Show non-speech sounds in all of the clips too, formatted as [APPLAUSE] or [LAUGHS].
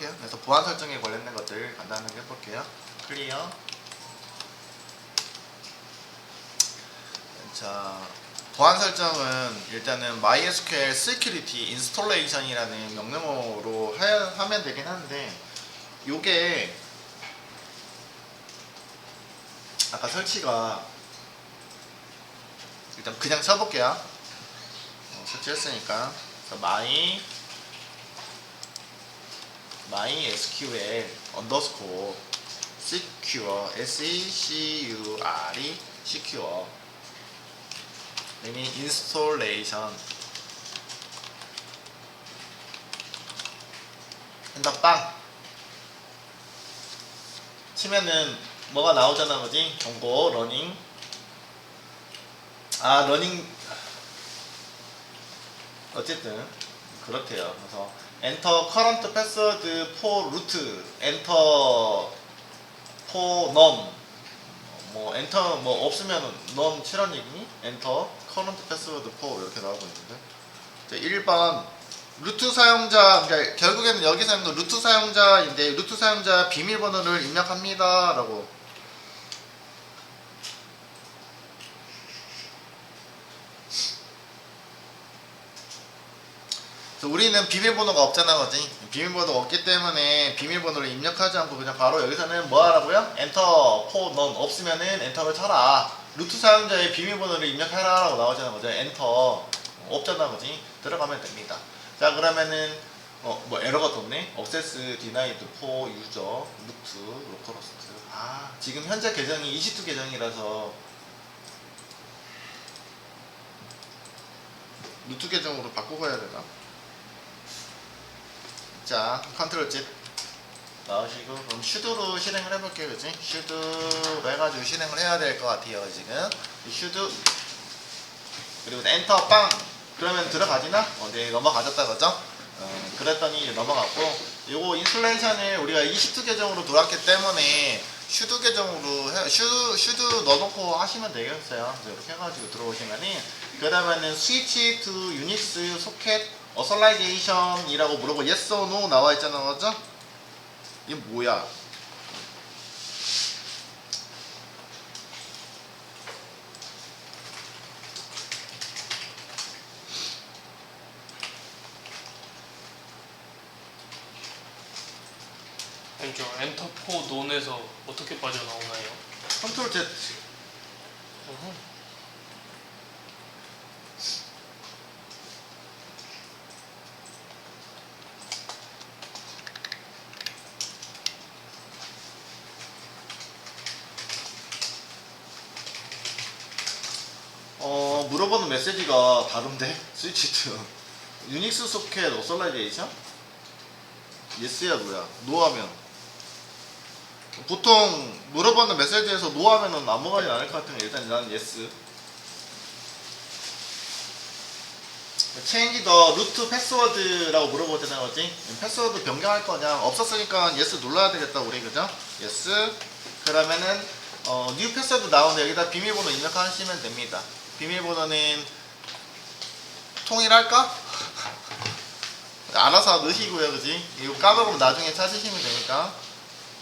할게요. 그래서 보안 설정에 관련된 것들 간단하게 해볼게요. 클리어. 자, 보안 설정은 일단은 MySQL Security Installation이라는 명령어로 하, 하면 되긴 하는데 요게 아까 설치가 일단 그냥 쳐볼게요. 어, 설치했으니까 my MySQL underscore secure S E C U R E secure 이미 installation 엔터 빵 치면은 뭐가 나오잖아 그지 경고 러닝 아 러닝 어쨌든 그렇대요 그래서 엔터 커런트 패스워드 포 루트 엔터 포 none 뭐 엔터 뭐 없으면 치란 얘기니? 엔터 커런트 패스워드 포 이렇게 나오고 있는데. 자, 1번 루트 사용자 그러니까 결국에는 여기 사용도 루트 사용자인데 루트 사용자 비밀번호를 입력합니다 라고 그래서 우리는 비밀번호가 없잖아 거지. 비밀번호가 없기 때문에 비밀번호를 입력하지 않고 그냥 바로 여기서는 뭐 하라고요? 엔터 포넌 없으면은 엔터를 쳐라. 루트 사용자의 비밀번호를 입력해라 라고 나오잖아 거죠 엔터 없잖아 거지. 들어가면 됩니다. 자 그러면은 어 뭐 에러가 떴네. 억세스 디나이드 포 유저 루트 로컬호스트. 아 지금 현재 계정이 22 계정이라서 루트 계정으로 바꾸고 해야 되나? 자, 컨트롤 Z 나오시고 그럼 슈드로 실행을 해볼게요, 그지? 슈드로 해가지고 실행을 해야 될 것 같아요, 지금. 이 슈드 그리고 엔터 빵 그러면 들어가지나? 어, 네, 넘어가졌다 그죠? 어, 그랬더니 넘어갔고 요거 인슐레이션을 우리가 22 계정으로 돌았기 때문에 슈드 계정으로 해, 슈, 슈드 넣어놓고 하시면 되겠어요. 그래서 이렇게 해가지고 들어오시면은 그 다음에는 스위치 투 유닉스 소켓 어설라이제이션이라고 물어보 yes or no 나와 있잖아 그죠? 이게 뭐야? 저 엔터포 논에서 어떻게 빠져나오나요? 컨트롤 Z 어허. 어 물어보는 메시지가 다른데 스위치 투 유닉스 소켓 어설라이제이션? 예스야 뭐야 노하면 보통 물어보는 메시지에서 노 하면은 넘어가지 않을 것 같으면 일단 난 예스 체인지 더 루트 패스워드라고 물어보잖아요 그지 패스워드 변경할 거냐? 없었으니까 예스 눌러야 되겠다 우리 그죠? 예스 그러면은 어, 뉴 패스워드 나오는데 여기다 비밀번호 입력하시면 됩니다. 비밀번호는 통일할까? [LAUGHS] 알아서 넣으시고요 그지? 이거 까먹으면 나중에 찾으시면 되니까.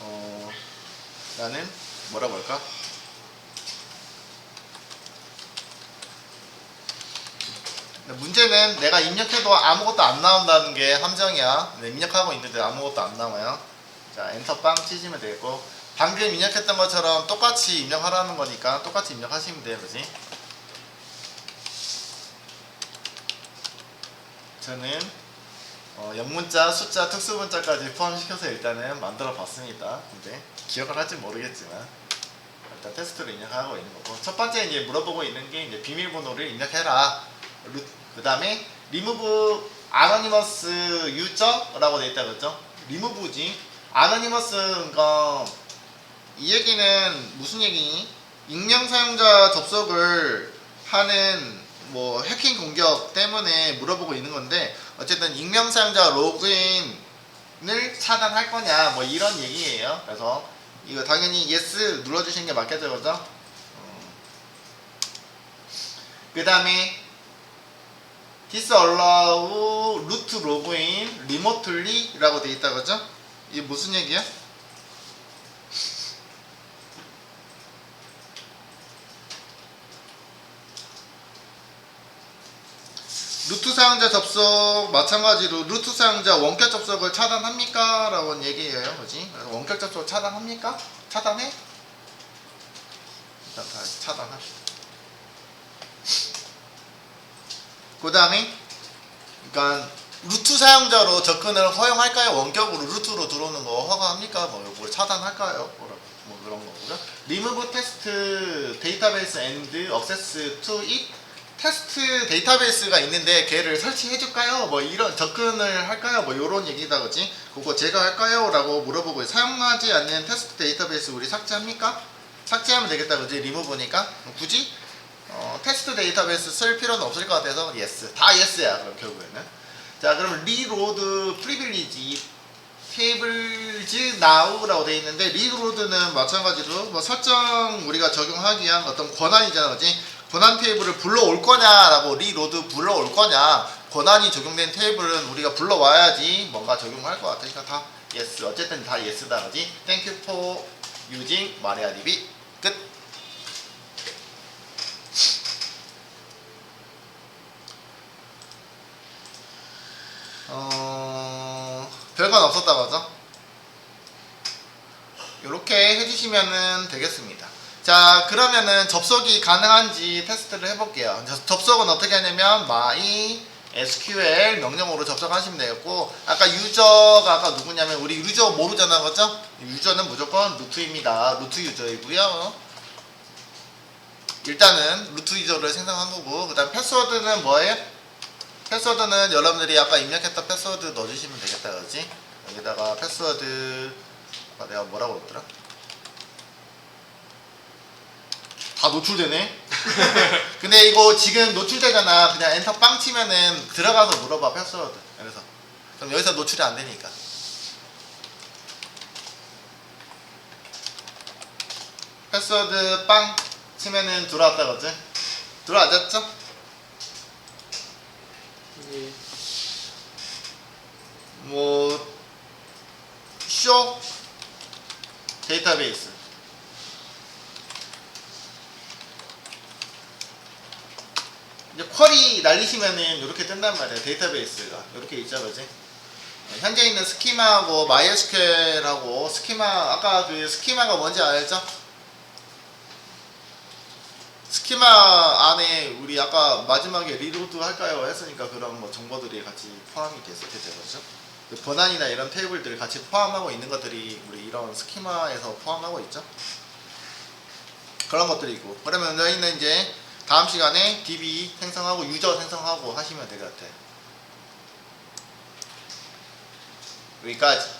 어, 나는 뭐라고 할까 문제는 내가 입력해도 아무것도 안 나온다는 게 함정이야. 네, 입력하고 있는데 아무것도 안 나와요. 자, 엔터 빵 치시면 되고 방금 입력했던 것처럼 똑같이 입력하라는 거니까 똑같이 입력하시면 돼요, 그지? 저는 어, 영문자, 숫자, 특수문자까지 포함시켜서 일단은 만들어 봤습니다. 근데 기억을 할지 모르겠지만 일단 테스트를 입력하고 있는 거고 첫 번째 이제 물어보고 있는 게 이제 비밀번호를 입력해라. 그 다음에 리무브 아노니머스 유저라고 돼 있다 그랬죠? 리무브지. 아노니머스가 이 얘기는 무슨 얘기니? 익명 사용자 접속을 하는 뭐 해킹 공격 때문에 물어보고 있는 건데 어쨌든 익명 사용자 로그인을 차단할 거냐 뭐 이런 얘기예요. 그래서 이거 당연히 yes 눌러주시는 게 맞겠죠, 그죠? 그 다음에 disallow root login remotely라고 돼 있다 그죠? 이게 무슨 얘기야? 루트 사용자 접속 마찬가지로 루트 사용자 원격 접속을 차단합니까? 라고 얘기해요. 그지? 원격 접속 차단합니까? 차단해? 일단 다 차단합시다. 그 다음에 그러니까 루트 사용자로 접근을 허용할까요? 원격으로 루트로 들어오는 거 허가합니까? 뭐 요걸 차단할까요? 뭐 그런 거고요. 리무브 테스트 데이터베이스 앤드 액세스 투 잇 테스트 데이터베이스가 있는데 걔를 설치해 줄까요? 뭐 이런 접근을 할까요? 뭐 이런 얘기다 그지? 그거 제가 할까요? 라고 물어보고 사용하지 않는 테스트 데이터베이스 우리 삭제합니까? 삭제하면 되겠다 그지? 리무브니까 굳이 어, 테스트 데이터베이스 쓸 필요는 없을 것 같아서 예스 다 예스야 그럼 결국에는 자 그럼 리로드 프리빌리지 테이블즈 now라고 되어 있는데 리로드는 마찬가지로 뭐 설정 우리가 적용하기 위한 어떤 권한이잖아 그지 권한 테이블을 불러올 거냐라고 리로드 불러올 거냐. 권한이 적용된 테이블은 우리가 불러와야지 뭔가 적용할 것 같으니까 다 예스 어쨌든 다 예스다 그지. 땡큐 포 유징 마리아DB 끝. 어 별건 없었다 맞아? 이렇게 해주시면 되겠습니다. 자 그러면은 접속이 가능한지 테스트를 해볼게요. 자, 접속은 어떻게 하냐면 my SQL 명령어로 접속하시면 되겠고 아까 유저가 아까 누구냐면 우리 유저 모르잖아 그죠? 유저는 무조건 루트입니다. 루트 유저이고요. 일단은 루트 유저를 생성한 거고 그 다음 패스워드는 뭐예요? 패스워드는 여러분들이 아까 입력했던 패스워드 넣어주시면 되겠다 그지? 여기다가 패스워드 아, 내가 뭐라고 했더라? 다 노출되네? [LAUGHS] 근데 이거 지금 노출되잖아 그냥 엔터 빵 치면은 들어가서 물어봐 패스워드 그래서 그럼 여기서 노출이 안 되니까 패스워드 빵 치면은 들어왔다 그지? 들어왔죠? 예. 뭐, 쇼 데이터베이스. 이제 쿼리 날리시면은 이렇게 뜬단 말이에요. 데이터베이스가. 이렇게 있죠, 그지? 어, 현재 있는 스키마하고 MySQL하고 스키마, 아까 그 스키마가 뭔지 알죠? 스키마 안에 우리 아까 마지막에 리로드 할까요 했으니까 그런 뭐 정보들이 같이 포함이 됐을 테죠 그렇죠? 그 권한이나 이런 테이블들을 같이 포함하고 있는 것들이 우리 이런 스키마에서 포함하고 있죠 그런 것들이 있고 그러면 저희는 이제 다음 시간에 DB 생성하고 유저 생성하고 하시면 될 것 같아요. 여기까지